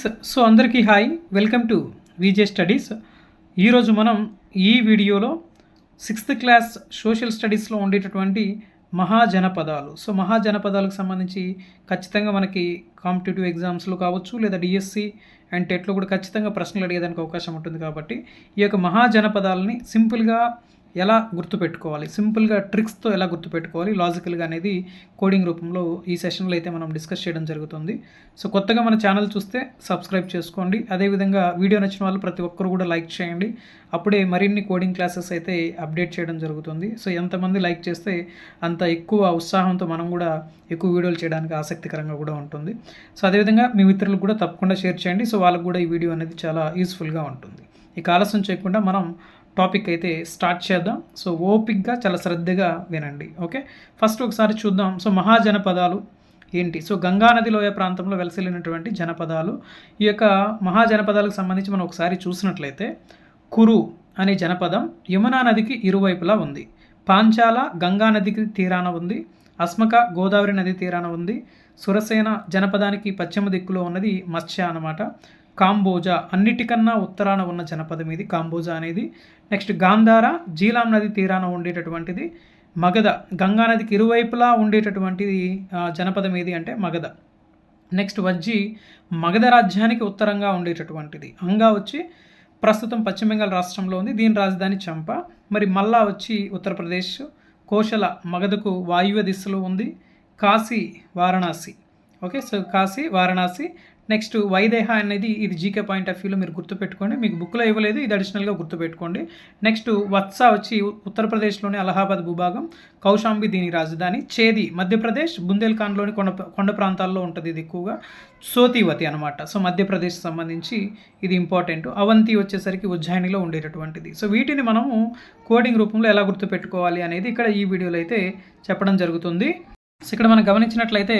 Friends so అందరికీ hi. Welcome to VJ studies. ఈరోజు మనం ఈ వీడియోలో సిక్స్త్ క్లాస్ సోషల్ స్టడీస్లో ఉండేటటువంటి మహాజనపదాలు. సో మహాజనపదాలకు సంబంధించి ఖచ్చితంగా మనకి కాంపిటేటివ్ ఎగ్జామ్స్లో కావచ్చు లేదా డిఎస్సి అండ్ టెట్లో కూడా ఖచ్చితంగా ప్రశ్నలు అడిగేదానికి అవకాశం ఉంటుంది కాబట్టి ఈ యొక్క మహాజనపదాలని సింపుల్గా ఎలా గుర్తుపెట్టుకోవాలి? సింపుల్గా ట్రిక్స్తో ఎలా గుర్తుపెట్టుకోవాలి? లాజికల్గా అనేది కోడింగ్ రూపంలో ఈ సెషన్లో అయితే మనం డిస్కస్ చేయడం జరుగుతుంది. సో కొత్తగా మన ఛానల్ చూస్తే సబ్స్క్రైబ్ చేసుకోండి. అదేవిధంగా వీడియో నచ్చిన వాళ్ళు ప్రతి ఒక్కరు కూడా లైక్ చేయండి. అప్పుడే మరిన్ని కోడింగ్ క్లాసెస్ అయితే అప్డేట్ చేయడం జరుగుతుంది. సో ఎంతమంది లైక్ చేస్తే అంత ఎక్కువ ఉత్సాహంతో మనం కూడా ఎక్కువ వీడియోలు చేయడానికి ఆసక్తికరంగా కూడా ఉంటుంది. సో అదేవిధంగా మీ మిత్రులకు కూడా తప్పకుండా షేర్ చేయండి. సో వాళ్ళకు కూడా ఈ వీడియో అనేది చాలా యూస్ఫుల్గా ఉంటుంది. ఇక ఆలస్యం చేయకుండా మనం టాపిక్ అయితే స్టార్ట్ చేద్దాం. సో ఓపిక్గా చాలా శ్రద్ధగా వినండి. ఓకే? ఫస్ట్ ఒకసారి చూద్దాం. సో మహాజనపదాలు ఏంటి? సో గంగా లోయ ప్రాంతంలో వెలసిల్లినటువంటి జనపదాలు. ఈ యొక్క మహాజనపదాలకు సంబంధించి మనం ఒకసారి చూసినట్లయితే కురు అనే జనపదం యమునా నదికి ఇరువైపులా ఉంది. పాంచాల గంగా నదికి తీరాన ఉంది. అస్మక గోదావరి నది తీరాన ఉంది. సురసేన జనపదానికి పశ్చిమ దిక్కులో ఉన్నది మత్స్య అన్నమాట. కాంబోజా అన్నిటికన్నా ఉత్తరాన ఉన్న జనపదం ఇది కాంబోజా అనేది. నెక్స్ట్ గాంధార జీలాం నది తీరాన ఉండేటటువంటిది. మగధ గంగా నదికి ఇరువైపులా ఉండేటటువంటిది జనపదం ఏది అంటే మగధ. నెక్స్ట్ వజ్జి మగధ రాజ్యానికి ఉత్తరంగా ఉండేటటువంటిది. అంగా వచ్చి ప్రస్తుతం పశ్చిమ బెంగాల్ రాష్ట్రంలో ఉంది. దీని రాజధాని చంప. మరి మల్లా వచ్చి ఉత్తరప్రదేశ్ కోశల మగధకు వాయువ్య దిశలో ఉంది. Kashi Varanasi. Okay so Kashi Varanasi next Vaideha అనేది ఇది జీకే పాయింట్ ఆఫ్ వ్యూలో మీరు గుర్తుపెట్టుకోండి. మీకు బుక్లో ఇవ్వలేదు ఇది అడిషనల్గా గుర్తుపెట్టుకోండి. నెక్స్ట్ వత్స వచ్చి ఉత్తరప్రదేశ్లోని అలహాబాద్ భూభాగం కౌశాంబి దీని రాజధాని చేది మధ్యప్రదేశ్ బుందేల్ఖండ్లోని కొండ కొండ ప్రాంతాల్లో ఉంటుంది ఇది ఎక్కువగా. సోతివతి అనమాట సో మధ్యప్రదేశ్ సంబంధించి ఇది ఇంపార్టెంట్ అవంతి వచ్చేసరికి ఉజ్జాయినిలో ఉండేటటువంటిది. సో వీటిని మనము కోడింగ్ రూపంలో ఎలా గుర్తుపెట్టుకోవాలి అనేది ఇక్కడ ఈ వీడియోలో అయితే చెప్పడం జరుగుతుంది. సో ఇక్కడ మనం గమనించినట్లయితే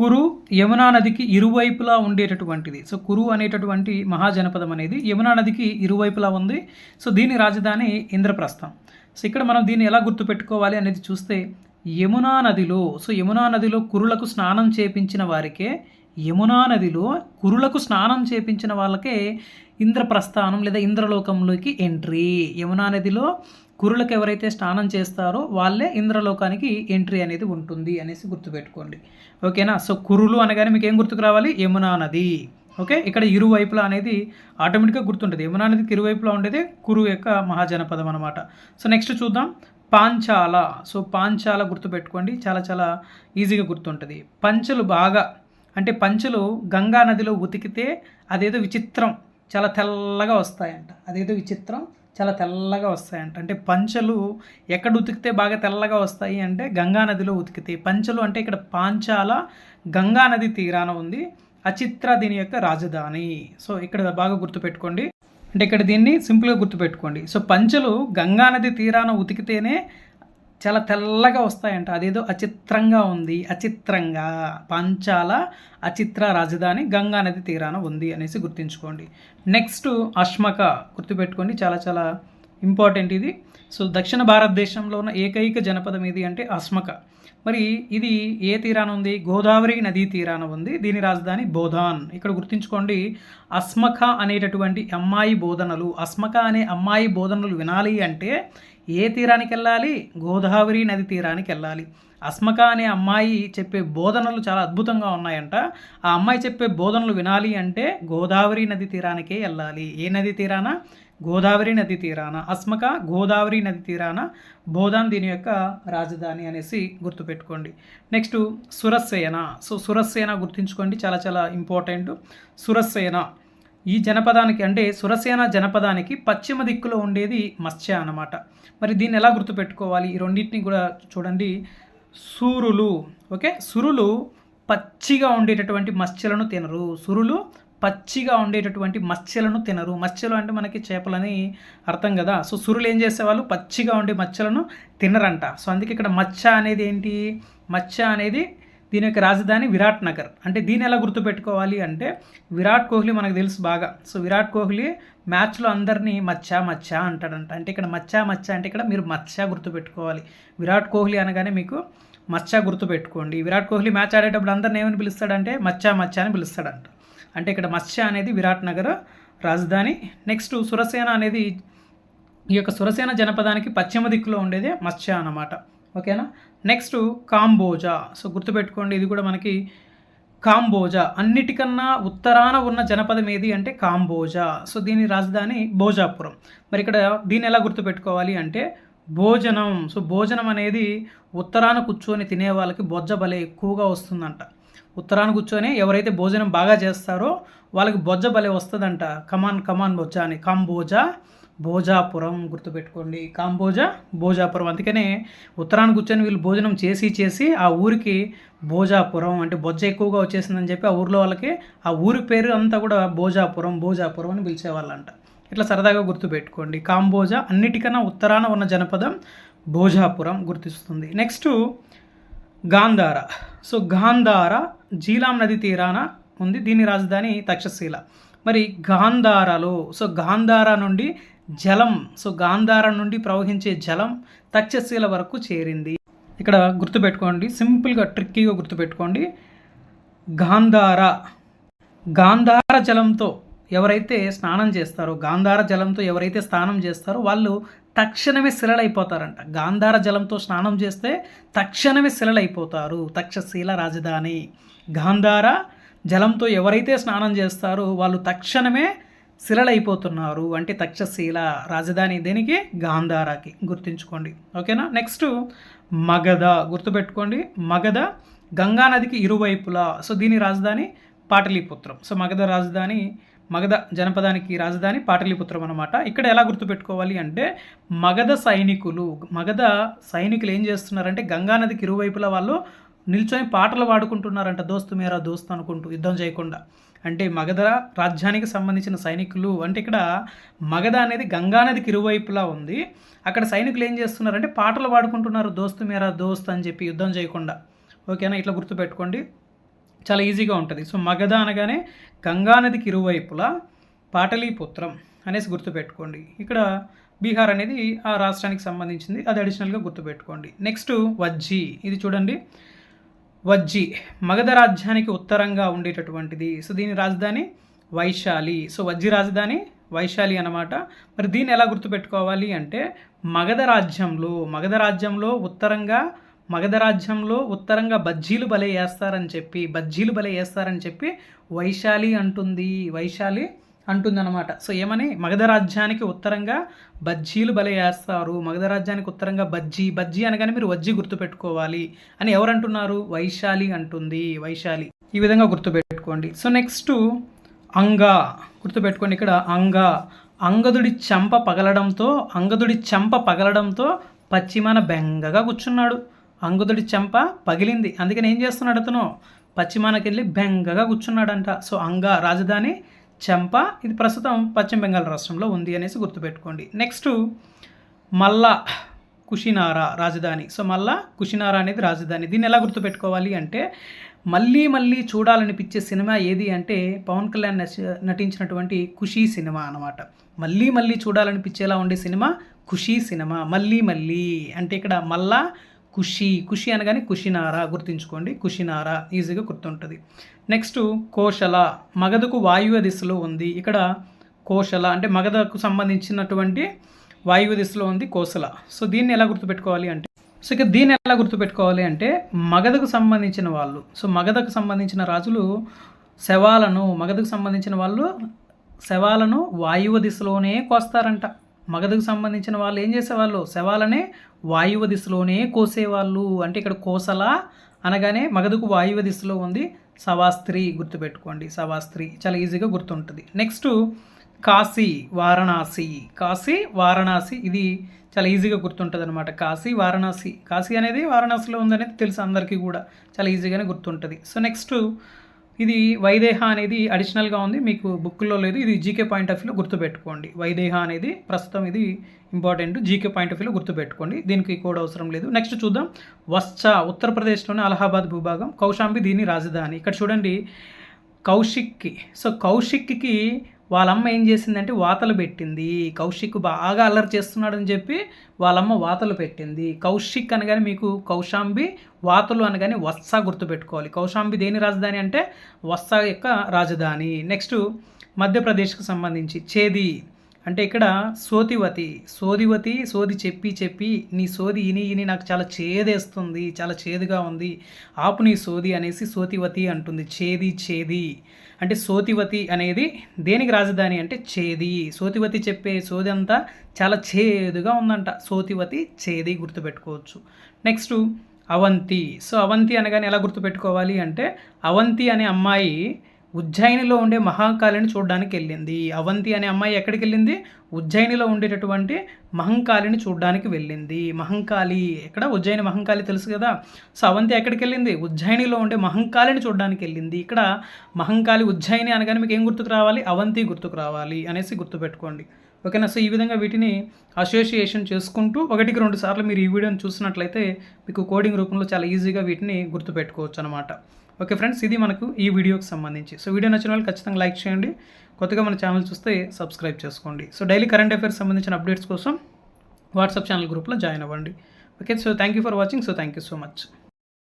కురు యమునా నదికి ఇరువైపులా ఉండేటటువంటిది. సో కురు అనేటటువంటి మహాజనపదం అనేది యమునా నదికి ఇరువైపులా ఉంది. సో దీని రాజధాని ఇంద్రప్రస్థం. సో ఇక్కడ మనం దీన్ని ఎలా గుర్తుపెట్టుకోవాలి అనేది చూస్తే యమునా నదిలో సో యమునా నదిలో కురులకు స్నానం చేపించిన వారికే యమునా నదిలో కురులకు స్నానం చేపించిన వాళ్ళకే ఇంద్రప్రస్థానం లేదా ఇంద్రలోకంలోకి ఎంట్రీ. యమునా నదిలో కురులకు ఎవరైతే స్నానం చేస్తారో వాళ్ళే ఇంద్రలోకానికి ఎంట్రీ అనేది ఉంటుంది అనేసి గుర్తుపెట్టుకోండి. ఓకేనా? సో కురులు అనగానే మీకు ఏం గుర్తుకు రావాలి? యమునా నది. ఓకే? ఇక్కడ ఇరువైపులా అనేది ఆటోమేటిక్గా గుర్తుంటుంది. యమునా నదికి ఇరువైపులా ఉండేది కురు యొక్క మహాజనపదం అనమాట సో నెక్స్ట్ చూద్దాం. పాంచాల. సో పాంచాల గుర్తుపెట్టుకోండి. చాలా చాలా ఈజీగా గుర్తుంటుంది. పంచలు బాగా అంటే పంచలు గంగా నదిలో ఉతికితే అదేదో విచిత్రం చాలా తెల్లగా వస్తాయంట. అదేదో విచిత్రం చాలా తెల్లగా వస్తాయంట. అంటే పంచలు ఎక్కడ ఉతికితే బాగా తెల్లగా వస్తాయి అంటే గంగా నదిలో ఉతికితే. పంచలు అంటే ఇక్కడ పాంచాల గంగా నది తీరాన ఉంది. అచిత్ర దీని యొక్క రాజధాని. సో ఇక్కడ బాగా గుర్తుపెట్టుకోండి. అంటే ఇక్కడ దీన్ని సింపుల్గా గుర్తుపెట్టుకోండి. సో పంచలు గంగా నది తీరాన ఉతికితేనే చాలా తెల్లగా వస్తాయంట. అదేదో అచిత్రంగా ఉంది. అచిత్రంగా. పంచాల అచిత్ర రాజధాని గంగా నది తీరాన ఉంది అనేసి గుర్తుంచుకోండి. నెక్స్ట్ అష్మక గుర్తుపెట్టుకోండి. చాలా చాలా ఇంపార్టెంట్ ఇది. సో దక్షిణ భారతదేశంలో ఉన్న ఏకైక జనపదం ఏది అంటే అస్మక మరి ఇది ఏ తీరాన ఉంది? గోదావరి నదీ తీరాన ఉంది. దీని రాజధాని బోధాన్. ఇక్కడ గుర్తుంచుకోండి అస్మక అనేటటువంటి అమ్మాయి బోధనలు. అస్మక అనే అమ్మాయి బోధనలు వినాలి అంటే ఏ తీరానికి వెళ్ళాలి? గోదావరి నది తీరానికి వెళ్ళాలి. అస్మక అనే అమ్మాయి చెప్పే బోధనలు చాలా అద్భుతంగా ఉన్నాయంట. ఆ అమ్మాయి చెప్పే బోధనలు వినాలి అంటే గోదావరి నది తీరానికే వెళ్ళాలి. ఏ నది తీరాన? గోదావరి నది తీరాన అస్మక గోదావరి నది తీరాన బోధాన్ దీని యొక్క రాజధాని అనేసి గుర్తుపెట్టుకోండి. నెక్స్ట్ సురసేన సో సురసేన గుర్తుంచుకోండి చాలా చాలా ఇంపార్టెంట్. సురసేన ఈ జనపదానికి అంటే సురసేన జనపదానికి పశ్చిమ దిక్కులో ఉండేది మత్స్య అన్నమాట. మరి దీన్ని ఎలా గుర్తుపెట్టుకోవాలి? ఈ రెండింటిని కూడా చూడండి. సూరులు ఓకే? సురులు పచ్చిగా ఉండేటటువంటి మత్స్యలను తినరు. సురులు పచ్చిగా ఉండేటటువంటి మత్స్యలను తినరు. మత్స్యలు అంటే మనకి చేపలని అర్థం కదా. సో సురులు ఏం చేసేవాళ్ళు? పచ్చిగా ఉండే మత్స్యలను తినరంట. సో అందుకే ఇక్కడ మత్స్య అనేది ఏంటి? మత్స్య అనేది దీని యొక్క రాజధాని విరాట్ నగర్. అంటే దీన్ని ఎలా గుర్తుపెట్టుకోవాలి అంటే విరాట్ కోహ్లీ మనకు తెలుసు బాగా. సో విరాట్ కోహ్లీ మ్యాచ్లో అందరినీ మచ్చా మచ్చా అంటాడంట. అంటే ఇక్కడ మచ్చా మచ్చా అంటే ఇక్కడ మీరు మచ్చా గుర్తుపెట్టుకోవాలి. విరాట్ కోహ్లీ అనగానే మీకు మచ్చ గుర్తుపెట్టుకోండి. విరాట్ కోహ్లీ మ్యాచ్ ఆడేటప్పుడు అందరిని ఏమని పిలుస్తాడంటే మచ్చా మచ్చా అని పిలుస్తాడంట. అంటే ఇక్కడ మత్స్య అనేది విరాట్ నగర్ రాజధాని. నెక్స్ట్ సురసేన అనేది ఈ యొక్క సురసేన జనపదానికి పశ్చిమ దిక్కులో ఉండేదే మత్స్య అన్నమాట. ఓకేనా? నెక్స్ట్ కాంబోజా. సో గుర్తుపెట్టుకోండి ఇది కూడా మనకి కాంబోజా. అన్నిటికన్నా ఉత్తరాన ఉన్న జనపదం ఏది అంటే కాంబోజా. సో దీని రాజధాని భోజాపురం మరి ఇక్కడ దీన్ని ఎలా గుర్తుపెట్టుకోవాలి అంటే భోజనం. సో భోజనం అనేది ఉత్తరాన కూర్చొని తినే వాళ్ళకి బొజ్జ బలే ఎక్కువగా వస్తుందంట. ఉత్తరాన్ని కూర్చొని ఎవరైతే భోజనం బాగా చేస్తారో వాళ్ళకి బొజ్జ బలే వస్తుందంట. కమాన్ కమాన్ బొజ్జ అని. కాంబోజా భోజాపురం గుర్తుపెట్టుకోండి. కాంబోజా భోజాపురం. అందుకనే ఉత్తరాన్ని కూర్చొని వీళ్ళు భోజనం చేసి చేసి ఆ ఊరికి భోజాపురం అంటే బొజ్జ ఎక్కువగా వచ్చేసిందని చెప్పి ఆ ఊర్లో వాళ్ళకి ఆ ఊరి పేరు అంతా కూడా భోజాపురం భోజాపురం అని పిలిచేవాళ్ళంట. ఇట్లా సరదాగా గుర్తుపెట్టుకోండి. కాంబోజా అన్నిటికన్నా ఉత్తరాన ఉన్న జనపదం భోజాపురం గుర్తిస్తుంది. నెక్స్ట్ గాంధార. సో గాంధార జీలాం నది తీరాన ఉంది. దీని రాజధాని తక్షశీల. మరి గాంధారలో సో గాంధార నుండి జలం సో గాంధార నుండి ప్రవహించే జలం తక్షశీల వరకు చేరింది. ఇక్కడ గుర్తుపెట్టుకోండి సింపుల్గా ట్రిక్కీగా గుర్తుపెట్టుకోండి. గాంధార గాంధార జలంతో ఎవరైతే స్నానం చేస్తారో గాంధార జలంతో ఎవరైతే స్నానం చేస్తారో వాళ్ళు తక్షణమే శిలలైపోతారంట. గాంధార జలంతో స్నానం చేస్తే తక్షణమే శిలలైపోతారు. తక్షశీల రాజధాని. గాంధార జలంతో ఎవరైతే స్నానం చేస్తారో వాళ్ళు తక్షణమే శిలలైపోతున్నారు. అంటే తక్షశీల రాజధాని దేనికి? గాంధారాకి. గుర్తుంచుకోండి. ఓకేనా? నెక్స్ట్ మగధ. గుర్తుపెట్టుకోండి. మగధ గంగానదికి ఇరువైపులా. సో దీని రాజధాని పాటలీపుత్రం. సో మగధ రాజధాని మగధ జనపదానికి రాజధాని పాటలీపుత్రం అనమాట ఇక్కడ ఎలా గుర్తుపెట్టుకోవాలి అంటే మగధ సైనికులు మగధ సైనికులు ఏం చేస్తున్నారంటే గంగానదికి ఇరువైపులా వాళ్ళు నిల్చొని పాటలు పాడుకుంటున్నారంట. దోస్తు మేరా దోస్తు అనుకుంటూ యుద్ధం చేయకుండా. అంటే మగధ రాజ్యానికి సంబంధించిన సైనికులు అంటే ఇక్కడ మగధ అనేది గంగానదికి ఇరువైపులా ఉంది. అక్కడ సైనికులు ఏం చేస్తున్నారంటే పాటలు పాడుకుంటున్నారు. దోస్తు మేరా దోస్త్ అని చెప్పి యుద్ధం చేయకుండా. ఓకేనా? ఇట్లా గుర్తుపెట్టుకోండి. చాలా ఈజీగా ఉంటుంది. సో మగధ అనగానే గంగానదికి ఇరువైపులా పాటలీపుత్రం అనేసి గుర్తుపెట్టుకోండి. ఇక్కడ బీహార్ అనేది ఆ రాష్ట్రానికి సంబంధించింది. అది అడిషనల్గా గుర్తుపెట్టుకోండి. నెక్స్ట్ వజ్జీ. ఇది చూడండి. వజ్జి మగధ రాజ్యానికి ఉత్తరంగా ఉండేటటువంటిది. సో దీని రాజధాని వైశాలి. సో వజ్జి రాజధాని వైశాలి అనమాట మరి దీన్ని ఎలా గుర్తుపెట్టుకోవాలి అంటే మగధ రాజ్యంలో మగధ రాజ్యంలో ఉత్తరంగా మగధ రాజ్యంలో ఉత్తరంగా బజ్జీలు బలే వేస్తారని చెప్పి బజ్జీలు బలే వేస్తారని చెప్పి వైశాలి అంటుంది వైశాలి అంటుందన్నమాట. సో ఏమని? మగధ రాజ్యానికి ఉత్తరంగా బజ్జీలు బలే వేస్తారు మగధ రాజ్యానికి ఉత్తరంగా బజ్జీ బజ్జీ అనగానే మీరు వజ్జీ గుర్తుపెట్టుకోవాలి అని ఎవరు అంటున్నారు వైశాలి అంటుంది వైశాలి. ఈ విధంగా గుర్తుపెట్టుకోండి. సో నెక్స్ట్ అంగా గుర్తుపెట్టుకోండి ఇక్కడ అంగా. అంగదుడి చెంప పగలడంతో అంగదుడి చెంప పగలడంతో పశ్చిమాన బెంగగా కూర్చున్నాడు. అంగదుడి చెంప పగిలింది. అందుకని ఏం చేస్తున్నాడు అతను? పశ్చిమానకెళ్ళి బెంగగా కూర్చున్నాడంట. సో అంగ రాజధాని చెంప ఇది ప్రస్తుతం పశ్చిమ బెంగాల్ రాష్ట్రంలో ఉంది అనేసి గుర్తుపెట్టుకోండి. నెక్స్ట్ మల్లా కుషినారా రాజధాని. సో మళ్ళా కుషినారా అనేది రాజధాని. దీన్ని ఎలా గుర్తుపెట్టుకోవాలి అంటే మళ్ళీ మళ్ళీ చూడాలనిపించే సినిమా ఏది అంటే పవన్ కళ్యాణ్ నటించినటువంటి ఖుషీ సినిమా అనమాట మళ్ళీ మళ్ళీ చూడాలనిపించేలా ఉండే సినిమా ఖుషీ సినిమా. మళ్ళీ మళ్ళీ. అంటే ఇక్కడ మళ్ళా ఖుషి ఖుషి అనగానే కుషినారా గుర్తుంచుకోండి. కుషినారా ఈజీగా గుర్తుంటుంది. నెక్స్ట్ కోశల మగధకు వాయువ్య దిశలో ఉంది. ఇక్కడ కోశల అంటే మగధకు సంబంధించినటువంటి వాయువ్య దిశలో ఉంది కోసల సో దీన్ని ఎలా గుర్తుపెట్టుకోవాలి అంటే సో ఇక దీన్ని ఎలా గుర్తుపెట్టుకోవాలి అంటే మగధకు సంబంధించిన వాళ్ళు సో మగధకు సంబంధించిన రాజులు శవాలను మగధకు సంబంధించిన వాళ్ళు శవాలను వాయువ దిశలోనే కోస్తారంట. మగధకు సంబంధించిన వాళ్ళు ఏం చేసేవాళ్ళు? శవాలనే వాయువ దిశలోనే కోసేవాళ్ళు. అంటే ఇక్కడ కోసల అనగానే మగధకు వాయువ దిశలో ఉంది. సవాస్త్రి గుర్తుపెట్టుకోండి. సవాస్త్రి చాలా ఈజీగా గుర్తుంటుంది. నెక్స్ట్ కాశీ వారణాసి. కాశీ వారణాసి ఇది చాలా ఈజీగా గుర్తుంటుంది అనమాట కాశీ వారణాసి. కాశీ అనేది వారణాసిలో ఉందనేది తెలుసు అందరికీ కూడా. చాలా ఈజీగానే గుర్తుంటుంది. సో నెక్స్ట్ ఇది వైదేహ అనేది అడిషనల్గా ఉంది. మీకు బుక్లో లేదు. ఇది జీకే పాయింట్ ఆఫ్ వ్యూలో గుర్తుపెట్టుకోండి. వైదేహ అనేది ప్రస్తుతం ఇది ఇంపార్టెంట్ జీకే పాయింట్ ఆఫ్ వ్యూలో గుర్తుపెట్టుకోండి. దీనికి కోడ్ అవసరం లేదు. నెక్స్ట్ చూద్దాం. వస్చా ఉత్తరప్రదేశ్లోని అలహాబాద్ భూభాగం. కౌశాంబి దీని రాజధాని. ఇక్కడ చూడండి. కౌశిక్కి. సో కౌశిక్కి వాళ్ళమ్మ ఏం చేసిందంటే వాతలు పెట్టింది. కౌశిక్ బాగా అల్లరి చేస్తున్నాడని చెప్పి వాళ్ళమ్మ వాతలు పెట్టింది. కౌశిక్ అనగానే మీకు కౌశాంబి వాతలు అనగానే వత్స గుర్తుపెట్టుకోవాలి. కౌశాంబి దేని రాజధాని అంటే వత్స యొక్క రాజధాని. నెక్స్ట్ మధ్యప్రదేశ్కు సంబంధించి చేది. అంటే ఇక్కడ సోతివతి సోదివతి సోది చెప్పి చెప్పి నీ సోది ఇని ఇని నాకు చాలా చేదేస్తుంది చాలా చేదుగా ఉంది ఆపు నీ సోది అనేసి సోతివతి అంటుంది. చేది చేది. అంటే సోతివతి అనేది దేనికి రాజధాని అంటే చేది. సోతివతి చెప్పే సోది అంతా చాలా చేదుగా ఉందంట. సోతివతి చేది గుర్తుపెట్టుకోవచ్చు. నెక్స్ట్ అవంతి. సో అవంతి అనగానే ఎలా గుర్తుపెట్టుకోవాలి అంటే అవంతి అనే అమ్మాయి ఉజ్జయినిలో ఉండే మహాకాళిని చూడడానికి వెళ్ళింది. అవంతి అనే అమ్మాయి ఎక్కడికి వెళ్ళింది? ఉజ్జయినిలో ఉండేటటువంటి మహంకాళిని చూడడానికి వెళ్ళింది. మహంకాళి ఎక్కడ? ఉజ్జయిని మహంకాళి తెలుసు కదా? సో అవంతి ఎక్కడికి వెళ్ళింది? ఉజ్జయినిలో ఉండే మహంకాళిని చూడడానికి వెళ్ళింది. ఇక్కడ మహంకాళి ఉజ్జయిని అనగానే మీకు ఏం గుర్తుకు రావాలి? అవంతి గుర్తుకు రావాలి అనేసి గుర్తుపెట్టుకోండి. ఓకేనా? సో ఈ విధంగా వీటిని అసోసియేషన్ చేసుకుంటూ ఒకటికి రెండు సార్లు మీరు ఈ వీడియోని చూసినట్లయితే మీకు కోడింగ్ రూపంలో చాలా ఈజీగా వీటిని గుర్తుపెట్టుకోవచ్చు అనమాట ఓకే ఫ్రెండ్స్ ఇది మనకు ఈ వీడియోకి సంబంధించి. సో వీడియో నచ్చిన వాళ్ళు ఖచ్చితంగా లైక్ చేయండి. కొత్తగా మన ఛానల్ చూస్తే సబ్స్క్రైబ్ చేసుకోండి. సో డైలీ కరెంట్ అఫైర్స్ సంబంధించిన అప్డేట్స్ కోసం వాట్సాప్ ఛానల్ గ్రూప్లో జాయిన్ అవ్వండి. Okay so thank you for watching so thank you so much